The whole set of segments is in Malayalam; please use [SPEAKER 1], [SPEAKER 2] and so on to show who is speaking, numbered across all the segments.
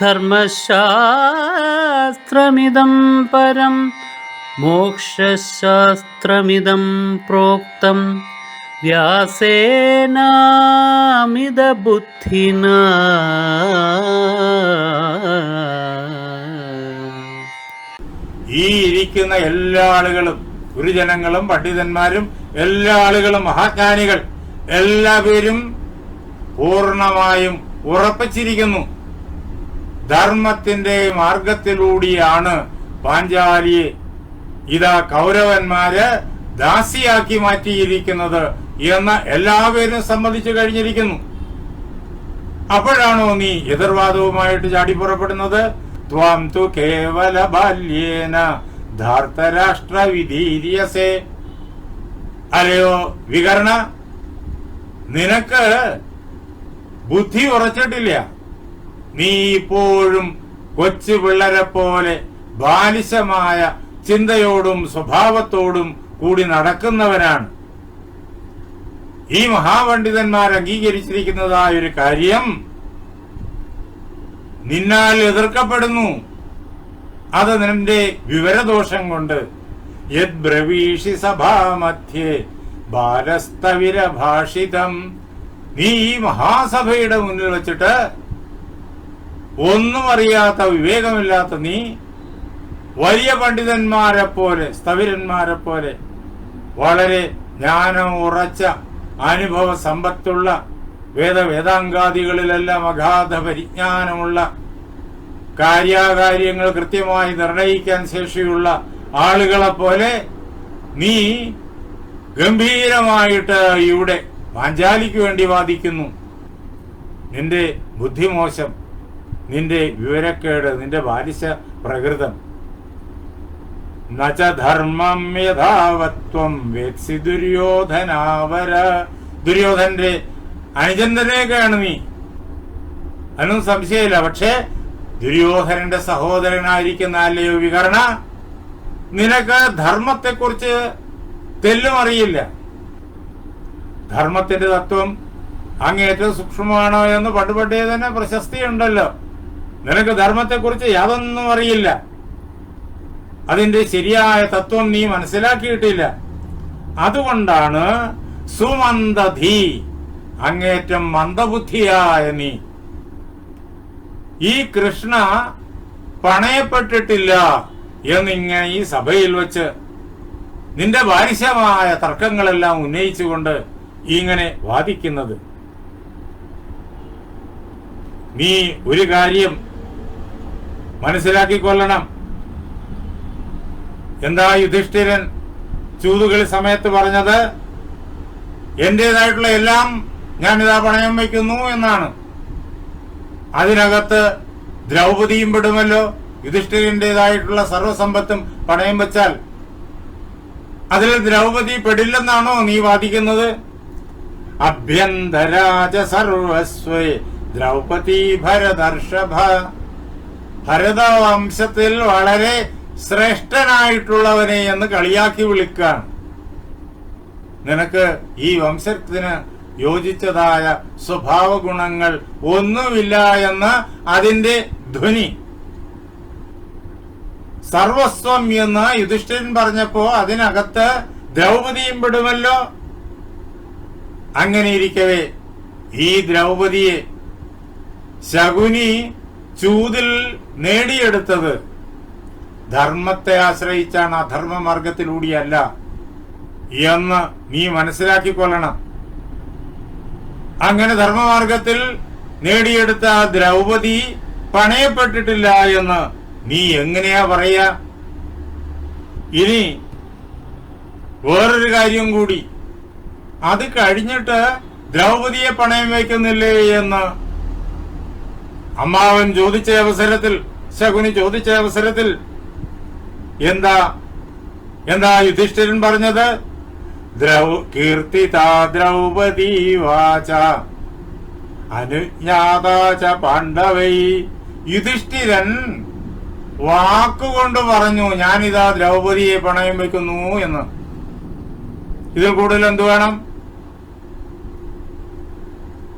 [SPEAKER 1] ധർമ്മശാസ്ത്രമിദം പരം മോക്ഷശാസ്ത്രമിതം പ്രോക്തം. വ്യാസേനാമിതബുദ്ധിന.
[SPEAKER 2] ഈ ഇരിക്കുന്ന എല്ലാ ആളുകളും ഗുരുജനങ്ങളും പണ്ഡിതന്മാരും എല്ലാ ആളുകളും മഹാജ്ഞാനികൾ എല്ലാവരും പൂർണമായും ഉറപ്പിച്ചിരിക്കുന്നു. ധർമ്മത്തിന്റെ മാർഗത്തിലൂടെയാണ് പാഞ്ചാലിയെ ഇതാ കൗരവന്മാര് ദാസിയാക്കി മാറ്റിയിരിക്കുന്നത് എന്ന് എല്ലാവരും സമ്മതിച്ചു കഴിഞ്ഞിരിക്കുന്നു. അപ്പോഴാണോ നീ എതിർവാദവുമായിട്ട് ചാടി പുറപ്പെടുന്നത്? ത്വാം തു കേവല ബാല്യേന ധാർത്തരാഷ്ട്ര വിധീര്യസേ അല്ലയോ വികരണ നിനക്ക് ബുദ്ധി ഉറച്ചിട്ടില്ല. നീ ഇപ്പോഴും കൊച്ചു പിള്ളരെ പോലെ ബാലിശമായ ചിന്തയോടും സ്വഭാവത്തോടും കൂടി നടക്കുന്നവരാണ്. ഈ മഹാപണ്ഡിതന്മാർ അംഗീകരിച്ചിരിക്കുന്നതായ ഒരു കാര്യം നിന്നാൽ എതിർക്കപ്പെടുന്നു. അത് നിന്റെ വിവരദോഷം കൊണ്ട് യത് ബ്രവീഷി സഭാമധ്യേ ബാലസ്തവിര ഭാഷിതം നീ ഈ മഹാസഭയുടെ മുന്നിൽ വെച്ചിട്ട് ഒന്നും അറിയാത്ത വിവേകമില്ലാത്ത നീ വലിയ പണ്ഡിതന്മാരെ പോലെ സ്ഥവിരന്മാരെ പോലെ വളരെ ജ്ഞാനം ഉറച്ച അനുഭവ സമ്പത്തുള്ള വേദവേദാങ്കാദികളിലെല്ലാം അഗാധ പരിജ്ഞാനമുള്ള കാര്യാകാര്യങ്ങൾ കൃത്യമായി നിർണയിക്കാൻ ശേഷിയുള്ള ആളുകളെ പോലെ നീ ഗംഭീരമായിട്ട് ഇവിടെ പാഞ്ചാലിക്ക് വേണ്ടി വാദിക്കുന്നു. നിന്റെ ബുദ്ധിമോശം നിന്റെ വിവരക്കേട് നിന്റെ ബാലിശ പ്രകൃതം. നചധർമ്മം യഥാവത്വം വേക്സി ദുര്യോധനാവര. ദുര്യോധന്റെ അനുചന്ദ്രനേക്കാണ് നീ. അതിനൊന്നും സംശയമില്ല. പക്ഷേ ദുര്യോധനന്റെ സഹോദരനായിരിക്കുന്ന അല്ലയോ വികരണ നിനക്ക് ധർമ്മത്തെക്കുറിച്ച് തെല്ലും അറിയില്ല. ധർമ്മത്തിന്റെ തത്വം അങ്ങേറ്റം സൂക്ഷ്മമാണോ എന്ന് പണ്ട് പണ്ടേ തന്നെ പ്രശസ്തിയുണ്ടല്ലോ. നിനക്ക് ധർമ്മത്തെക്കുറിച്ച് യാതൊന്നും അറിയില്ല. അതിന്റെ ശരിയായ തത്വം നീ മനസ്സിലാക്കിയിട്ടില്ല. അതുകൊണ്ടാണ് സുമന്ദധി അങ്ങേറ്റം മന്ദബുദ്ധിയായ നീ ഈ കൃഷ്ണ പണയപ്പെട്ടിട്ടില്ല എന്നിങ്ങനെ ഈ സഭയിൽ വെച്ച് നിന്റെ ബാരിശമായ തർക്കങ്ങളെല്ലാം ഉന്നയിച്ചുകൊണ്ട് ഇങ്ങനെ വാദിക്കുന്നത്. നീ ഒരു കാര്യം മനസ്സിലാക്കിക്കൊള്ളണം. എന്താ യുധിഷ്ഠിരൻ ചൂതുകളി സമയത്ത് പറഞ്ഞത്? എന്റേതായിട്ടുള്ള എല്ലാം ഞാൻ ഇതാ പണയം വയ്ക്കുന്നു എന്നാണ്. അതിനകത്ത് ദ്രൗപദിയും പെടുമല്ലോ. യുധിഷ്ഠിരന്റേതായിട്ടുള്ള സർവസമ്പത്തും പണയം വെച്ചാൽ. അതിൽ ദ്രൗപദി പെടില്ലെന്നാണോ നീ വാദിക്കുന്നത്? അഭ്യന്തരാജ സർവസ്വേ ദ്രൗപതി ഭരതർഷഭ ഭരതവംശത്തിൽ വളരെ ശ്രേഷ്ഠനായിട്ടുള്ളവനെ എന്ന് കളിയാക്കി വിളിക്കാണ് നിനക്ക് ഈ വംശത്തിന് യോജിച്ചതായ സ്വഭാവ ഗുണങ്ങൾ ഒന്നുമില്ല എന്ന് അതിന്റെ ധ്വനി. സർവസ്വം എന്ന് യുധിഷ്ഠിരൻ പറഞ്ഞപ്പോ അതിനകത്ത് ദ്രൗപതിയും പെടുമല്ലോ? അങ്ങനെ ഇരിക്കവേ ഈ ദ്രൗപതിയെ ശകുനി ചൂതിൽ നേടിയെടുത്തത്. ധർമ്മത്തെ ആശ്രയിച്ചാണ് അധർമ്മ മാർഗത്തിലൂടെയല്ല എന്ന് നീ മനസ്സിലാക്കിക്കൊള്ളണം. അങ്ങനെ ധർമ്മമാർഗത്തിൽ നേടിയെടുത്ത ആ ദ്രൗപദി പണയപ്പെട്ടിട്ടില്ല എന്ന് നീ എങ്ങനെയാ പറയാ? ഇനി വേറൊരു കാര്യം കൂടി. അത് കഴിഞ്ഞിട്ട് ദ്രൗപദിയെ പണയം വയ്ക്കുന്നില്ലേ എന്ന് അമ്മാവൻ ചോദിച്ച അവസരത്തിൽ ശകുനി ചോദിച്ച അവസരത്തിൽ എന്താ എന്താ യുധിഷ്ഠിരൻ പറഞ്ഞത്? ദ്രൗ കീർത്തിതാ ദ്രൗപദി വാച അനുജ്ഞാതാച പാണ്ഡവൈ. യുധിഷ്ഠിരൻ വാക്കുകൊണ്ട് പറഞ്ഞു ഞാനിതാ ദ്രൗപദിയെ പണയം വെക്കുന്നു എന്ന്. ഇതിൽ കൂടുതൽ എന്തു വേണം?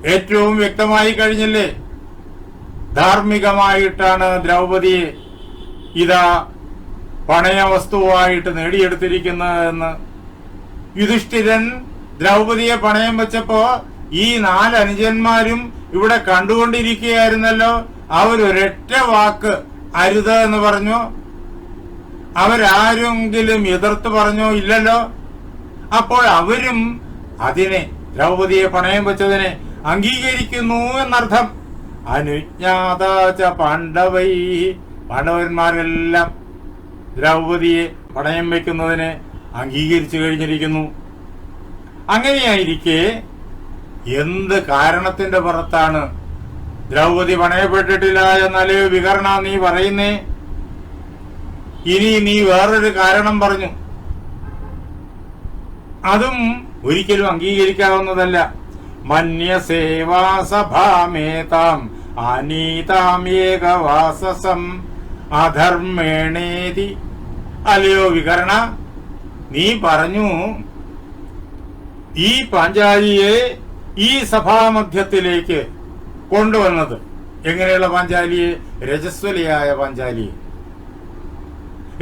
[SPEAKER 2] ഏറ്റവും വ്യക്തമായി കഴിഞ്ഞില്ലേ? ധാർമ്മികമായിട്ടാണ് ദ്രൗപദിയെ ഇതാ പണയ വസ്തുവായിട്ട് നേടിയെടുത്തിരിക്കുന്നത് എന്ന്. യുധിഷ്ഠിരൻ ദ്രൗപദിയെ പണയം വെച്ചപ്പോ ഈ നാല് അനുജന്മാരും ഇവിടെ കണ്ടുകൊണ്ടിരിക്കുകയായിരുന്നല്ലോ. അവരൊരൊറ്റ വാക്ക് അരുത് എന്ന് പറഞ്ഞു. അവരാരെങ്കിലും എതിർത്ത് പറഞ്ഞോ ഇല്ലല്ലോ. അപ്പോൾ അവരും അതിനെ ദ്രൗപദിയെ പണയം വെച്ചതിനെ അംഗീകരിക്കുന്നു എന്നർത്ഥം. അനുജ്ഞാതാച പാണ്ഡവൈ പാണ്ഡവന്മാരെല്ലാം ദ്രൗപതിയെ പണയം വെക്കുന്നതിന് അംഗീകരിച്ചു കഴിഞ്ഞിരിക്കുന്നു. അങ്ങനെയായിരിക്കെ എന്ത് കാരണത്തിന്റെ പുറത്താണ് ദ്രൗപതി പണയപ്പെട്ടിട്ടില്ല എന്നല്ലേ വികരണ നീ പറയുന്നേ? ഇനി നീ വേറൊരു കാരണം പറഞ്ഞു. അതും ഒരിക്കലും അംഗീകരിക്കാവുന്നതല്ല. മന്യസേവാസഭാമേതാം ആനീതാം ഏകവാസസം അധർമ്മേണേതി. അല്ലയോ വികരണ നീ പറഞ്ഞു ഈ പാഞ്ചാലിയെ ഈ സഭാമധ്യത്തിലേക്ക് കൊണ്ടുവന്നത് എങ്ങനെയുള്ള പാഞ്ചാലിയെ? രജസ്വലിയായ പാഞ്ചാലിയെ.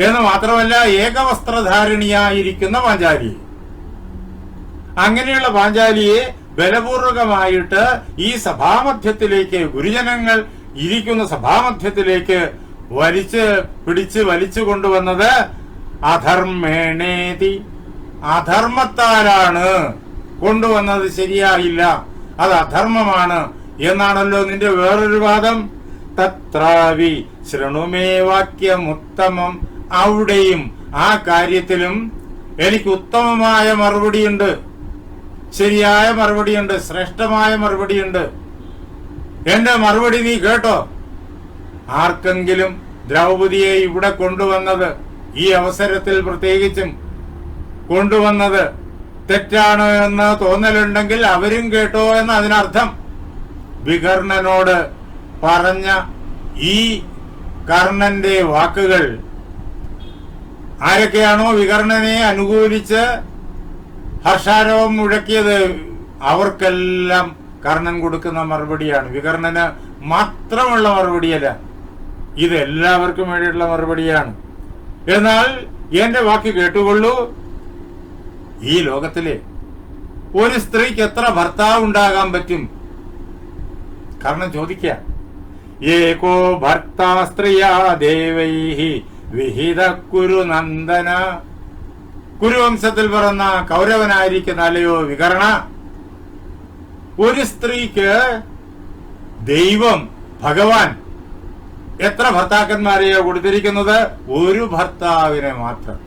[SPEAKER 2] എന്ന് മാത്രമല്ല ഏകവസ്ത്രധാരിണിയായിരിക്കുന്ന പാഞ്ചാലിയെ. അങ്ങനെയുള്ള പാഞ്ചാലിയെ ബലപൂർവകമായിട്ട് ഈ സഭാമധ്യത്തിലേക്ക് ഗുരുജനങ്ങൾ ഇരിക്കുന്ന സഭാമധ്യത്തിലേക്ക് വലിച്ച് പിടിച്ച് വലിച്ചു കൊണ്ടുവന്നത് അധർമ്മേണേതി. അധർമ്മത്താലാണ് കൊണ്ടുവന്നത് ശരിയായില്ല. അത് അധർമ്മമാണ് എന്നാണല്ലോ നിന്റെ വേറൊരു വാദം. തത്രാവി ശൃണുമേ വാക്യമുത്തമം. അവിടെയും ആ കാര്യത്തിലും എനിക്ക് ഉത്തമമായ മറുപടിയുണ്ട്. ശരിയായ മറുപടിയുണ്ട് ശ്രേഷ്ഠമായ മറുപടിയുണ്ട്. എന്റെ മറുപടി നീ കേട്ടോ? ആർക്കെങ്കിലും ദ്രൗപതിയെ ഇവിടെ കൊണ്ടുവന്നത് ഈ അവസരത്തിൽ പ്രത്യേകിച്ചും കൊണ്ടുവന്നത് തെറ്റാണ് എന്ന് തോന്നലുണ്ടെങ്കിൽ അവരും കേട്ടോ എന്ന് അതിനർത്ഥം. വികർണനോട് പറഞ്ഞ ഈ കർണന്റെ വാക്കുകൾ ആരൊക്കെയാണോ വികർണനെ അനുകൂലിച്ച് ഹർഷാരവം മുഴക്കിയത് അവർക്കെല്ലാം കർണൻ കൊടുക്കുന്ന മറുപടിയാണ്. വികർണന് മാത്രമുള്ള മറുപടിയല്ല ഇത് എല്ലാവർക്കും വേണ്ടിയുള്ള മറുപടിയാണ്. എന്നാൽ എന്റെ വാക്ക് കേട്ടുകൊള്ളൂ. ഈ ലോകത്തിലെ ഒരു സ്ത്രീക്ക് എത്ര ഭർത്താവ് ഉണ്ടാകാൻ പറ്റും? കാരണം ചോദിക്ക ഏകോ ഭർത്താ സ്ത്രീയാ ദേവൈ വിഹിത കുരു നന്ദന. കുരുവംശത്തിൽ പിറന്ന കൗരവനായിരിക്കുന്ന അല്ലയോ വികരണ? ഒരു സ്ത്രീക്ക് ദൈവം ഭഗവാൻ എത്ര ഭർത്താക്കന്മാരെയോ കൊടുത്തിരിക്കുന്നത്? ഒരു ഭർത്താവിനെ മാത്രം.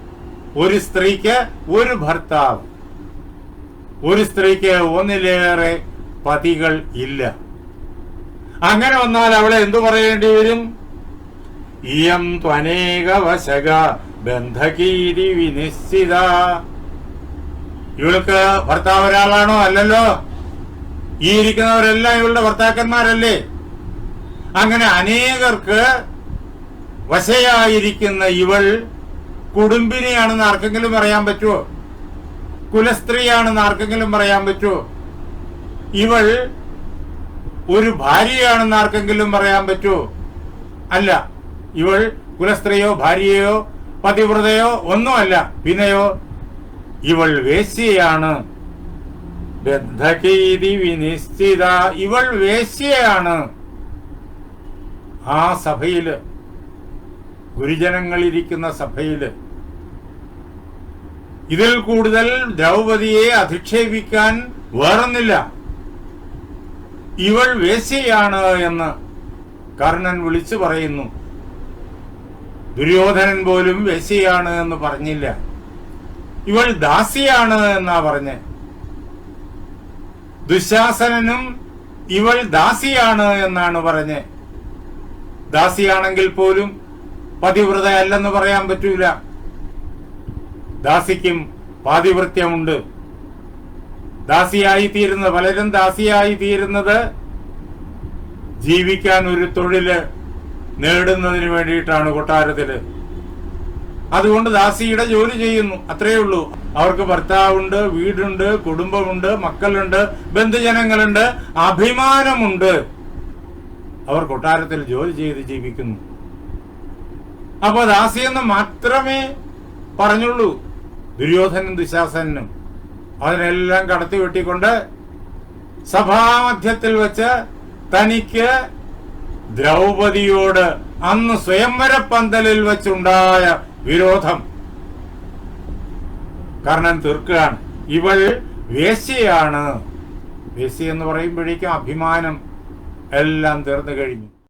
[SPEAKER 2] ഒരു സ്ത്രീക്ക് ഒരു ഭർത്താവ്. ഒരു സ്ത്രീക്ക് ഒന്നിലേറെ പതികൾ ഇല്ല. അങ്ങനെ വന്നാൽ അവളെ എന്തു പറയേണ്ടി വരും? ഇയം ത്വനേക വശക ബന്ധകീരി വിനിശ്ചിത. ഇവൾക്ക് ഭർത്താവ് ഒരാളാണോ അല്ലല്ലോ. ഈ ഇരിക്കുന്നവരെല്ലാം ഇവളുടെ ഭർത്താക്കന്മാരല്ലേ? അങ്ങനെ അനേകർക്ക് വശയായിരിക്കുന്ന ഇവൾ കുടുംബിനിയാണെന്ന് ആർക്കെങ്കിലും പറയാൻ പറ്റുമോ കുലസ്ത്രീയാണെന്ന് ആർക്കെങ്കിലും പറയാൻ പറ്റുമോ ഇവൾ ഒരു ഭാര്യയാണെന്ന് ആർക്കെങ്കിലും പറയാൻ പറ്റുമോ അല്ല ഇവൾ കുലസ്ത്രീയോ ഭാര്യയോ പതിവ്രതയോ ഒന്നുമല്ല. പിന്നെയോ ഇവൾ വേശ്യയാണ്. ബദ്ധകീതി വിനിശ്ചിത ഇവൾ വേശ്യയാണ്. ആ സഭയിൽ ഗുരുജനങ്ങളിരിക്കുന്ന സഭയിൽ ഇതിൽ കൂടുതൽ ദ്രൗപതിയെ അധിക്ഷേപിക്കാൻ വേറൊന്നില്ല. ഇവൾ വേശ്യയാണ് എന്ന് കർണൻ വിളിച്ചു പറയുന്നു. ദുര്യോധനൻ പോലും വേശ്യയാണ് എന്ന് പറഞ്ഞില്ല. ഇവൾ ദാസിയാണ് എന്നാ പറഞ്ഞ്. ദുശാസനനും ഇവൾ ദാസിയാണ് എന്നാണ് പറഞ്ഞ്. ദാസിയാണെങ്കിൽ പോലും പതിവ്രത അല്ലെന്ന് പറയാൻ പറ്റൂല. ദാസിക്കും പാതിവൃത്യമുണ്ട്. ദാസിയായി തീരുന്നത് പലരും ദാസിയായി തീരുന്നത് ജീവിക്കാൻ ഒരു തൊഴിൽ നേടുന്നതിന് വേണ്ടിയിട്ടാണ് കൊട്ടാരത്തിൽ. അതുകൊണ്ട് ദാസിയുടെ ജോലി ചെയ്യുന്നു. അത്രയേ ഉള്ളൂ. അവർക്ക് ഭർത്താവുണ്ട് വീടുണ്ട് കുടുംബമുണ്ട് മക്കളുണ്ട് ബന്ധുജനങ്ങളുണ്ട് അഭിമാനമുണ്ട്. അവർ കൊട്ടാരത്തിൽ ജോലി ചെയ്ത് ജീവിക്കുന്നു. അപ്പൊ ദാസി എന്ന് മാത്രമേ പറഞ്ഞുള്ളൂ. ദുര്യോധനും ദുശാസനും അതിനെല്ലാം കടത്തി വെട്ടിക്കൊണ്ട് സഭാമധ്യത്തിൽ വെച്ച് തനിക്ക് ദ്രൗപദിയോട് അന്ന് സ്വയംവര പന്തലിൽ വെച്ചുണ്ടായ വിരോധം. കർണൻ തീർക്കുകയാണ്. ഇവൾ വേശ്യയാണ്. വേശ്യ എന്ന് പറയുമ്പോഴേക്കും അഭിമാനം എല്ലാം തീർന്നു കഴിഞ്ഞു.